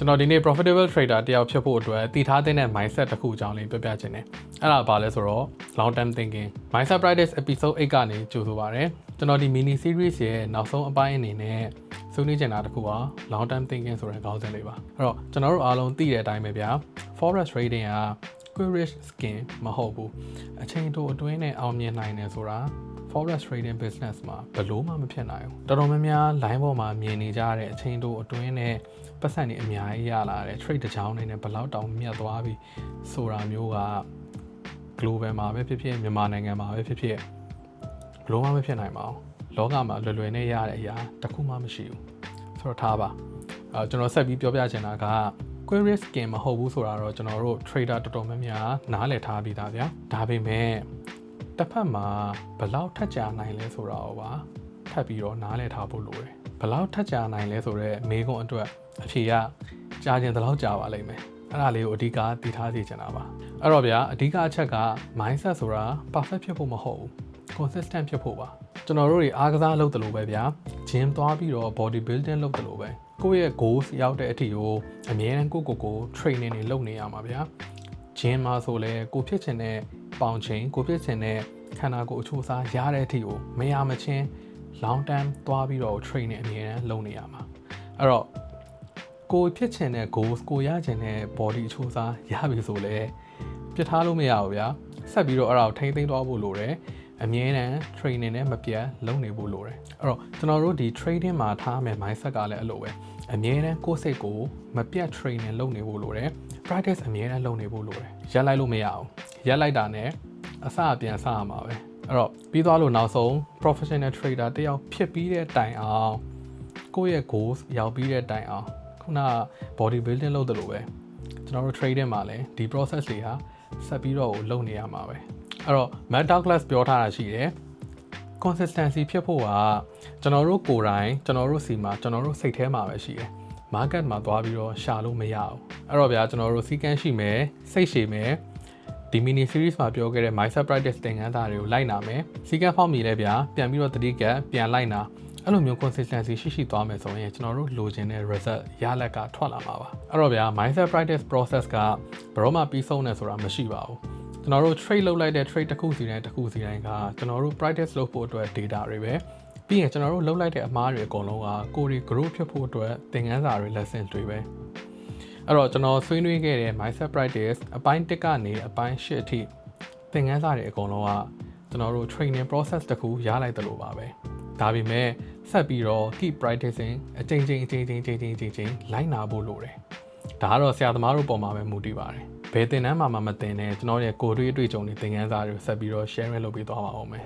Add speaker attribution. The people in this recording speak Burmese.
Speaker 1: ကျွန်တော်ဒီနေ့ profitable trader တယောက်ဖြစ်ဖို့အတွက်တည်ထားတဲ့ mindset တစ်ခုအကြောင်းလေးပြောပြချင်တယ်အဲ့ဒါဘာလဲဆိုတော့ long term thinking mindset practice episode 8ကနေကြိုဆိုပါရစေကျွန်တော်ဒီ mini series ရဲ့နောက်ဆုံးအပိုင်းအနေနဲ့ဆွေးနွေးချင်တာတစ်ခုပါ long term thinking ဆိုတဲ့ခေါင်းစဉ်လေးပါအဲ့တော့ကျွန်တော်တို့အားလုံးသိတဲ့အတိုင်းပဲဗျာ forex trading က quick skin မဟုတ်ဘူးအချိန်တိုအတွင်းနဲ့အောင်မြင်နိုင်တယ်ဆိုတာ forex trading business မှာဘယ်လို့မှမဖြစ်နိုင်ဘူးတော်တော်များများ line ပေါ်မှာမြင်နေကြတဲ့အချိန်တိုအတွင်းနဲ့ပတ်စံတွေအများကြီးရလာတယ် trade တစ်ချောင်းနေနဲ့ဘယ်လောက်တောင်မြတ်သွားပြီဆိုတာမျိုးက global မှာပဲဖြစ်ဖြစ်မြန်မာနိုင်ငံမှာပဲဖြစ်ဖြစ်ဘယ်လို့မှမဖြစ်နိုင်ပါဘူးလောကမှာလွယ်လွယ်နဲ့ရတဲ့အရာတစ်ခုမှမရှိဘူးဆိုတော့ထားပါအဲကျွန်တော်ဆက်ပြီးပြောပြချင်တာက query skin မဟုတ်ဘူးဆိုတာတော့ကျွန်တော်တို့ trader တော်တော်များများနားလည်ထားပြီးသားဗျာဒါပေမဲ့ တစ်ဖက်မှာဘယ်လောက်ထက်ကြနိုင်လဲဆိုတာတော့ပါထပ်ပြီးတော့နားလည်ထားဖို့လိုတယ်ဘယ်လောက်ထက်ကြနိုင်လဲဆိုတော့မေးခွန်းအတွက်အဖြေကကြားခြင်းတလောက်ကြာပါလိမ့်မယ်အဲ့ဒါလေးကိုအဓိကသိထားစီချင်တာပါအဲ့တော့ဗျာအဓိကအချက်က mindset ဆိုတာ perfect ဖြစ်ဖို့မဟုတ်ဘူး consistent ဖြစ်ဖို့ပါကျွန်တော်တို့တွေအားကစားလုပ်တယ်လို့ပဲဗျာ gym သွားပြီးတော့ body building လုပ်တယ်လို့ပဲကိုယ့်ရဲ့ goals ရောက်တဲ့အထိကိုအမြဲတမ်းကိုယ့်ကိုယ်ကို training တွေလုပ်နေရမှာဗျာ gym မှာဆိုလဲကိုဖြစ်ချင်တဲ့ ပေါင်ချိန်ကိုဖြစ်ချင်တဲ့ခန္ဓာကိုယ်အချိုးအစားရတဲ့အထိကိုမရမချင်း long term သွားပြီးတော့ training အမြဲတမ်းလုပ်နေရမှာအဲ့တော့ကိုဖြစ်ချင်တဲ့ goals ကိုရချင်တဲ့ body အချိုးအစားရပြီဆိုလဲပြစ်ထားလို့မရဘူးဗျာဆက်ပြီးတော့အဲ့ဒါကိုထိမ့်သိမ်းသွားဖို့လိုတယ်အမြဲတမ်း training နဲ့မပြတ်လုပ်နေဖို့လိုတယ်အဲ့တော့ကျွန်တော်တို့ဒီ trading မှာထားမယ် mindset ကလည်းအဲ့လိုပဲအမြဲတမ်းကိုယ့်စိတ်ကိုမပြတ် training လုပ်နေဖို့လိုတယ် practice အမြဲတမ်းလုပ်နေဖို့လိုတယ်ရက်လိုက်လို့မရအောင် ရက်လိုက်တာနဲ့အစအပြန်စရမှာပဲအဲ့တော့ပြီးသွားလို့နောက်ဆုံး professional trader တယောက်ဖြစ်ပြီးတဲ့တိုင်အောင်ကိုယ့်ရဲ့ goals ရောက်ပြီးတဲ့တိုင်အောင်ခုနက body building လုပ်တယ်လို့ပဲကျွန်တော်တို့ trading မှာလည်းဒီ process တွေဟာဆက်ပြီးတော့လုပ်နေရမှာပဲအဲ့တော့ Matt Douglas ပြောထားတာရှိတယ် consistency ဖြစ်ဖို့ကကျွန်တော်တို့ကိုယ်တိုင်ကျွန်တော်တို့စီမှာကျွန်တော်တို့စိတ်ထဲမှာပဲရှိတယ် market မှာသွားပြီးတော့ရှာလို့မရအောင်အဲ့တော့ဗျာကျွန်တော်တို့စီကန်းရှိမယ်စိတ်ရှည်မယ် ဒီ mini series မှာပြောခဲ့တဲ့ mindset practice သင်ခန်းစာတွေကိုလိုက်နာမယ်စီကန်းဖောက်မိလဲဗျာပြန်ပြီးတော့တတိကပြန်လိုက်နာအဲ့လိုမျိုး consistency ရှိရှိသွားမယ်ဆိုရင်ကျွန်တော်တို့လိုချင်တဲ့ result ရလက်ကထွက်လာမှာပါအဲ့တော့ဗျာ mindset practice process ကဘယ်တော့မှပြီးဆုံးတယ်ဆိုတာမရှိပါဘူးကျွန်တော်တို့ trade လုပ်လိုက်တဲ့ trade တစ်ခုစီတိုင်းတစ်ခုစီတိုင်းကကျွန်တော်တို့ practice လုပ်ဖို့အတွက် data တွေပဲပြီးရင်ကျွန်တော်တို့လုပ်လိုက်တဲ့အမားတွေအကုန်လုံးကကိုယ်တွေ group ဖြစ်ဖို့အတွက်သင်ခန်းစာတွေ lesson တွေပဲ အဲ့တော့ကျွန်တော်ဆွေးနွေးခဲ့တဲ့ mindset practice အပိုင်း1ကနေအပိုင်း8အထိသင်ခန်းစာတွေအကုန်လုံးကကျွန်တော်တို့ training process တစ်ခုရလိုက်တယ်လို့ပါပဲဒါပေမဲ့ဆက်ပြီးတော့ keep practicing အချိန်ချင်းအချိန်ချင်းအချိန်ချင်းအချိန်ချင်းလိုက်နာဖို့လိုတယ်ဒါကတော့ဆရာသမားတို့ပုံမှာပဲမူတည်ပါတယ်ဘယ်သင်တန်းမှာမှမသင်နဲ့ကျွန်တော်ရဲ့ကိုယ်တွေ့အတွေ့အကြုံတွေသင်ခန်းစာတွေကိုဆက်ပြီးတော့ share လုပ်ပေးသွားပါအောင်မယ်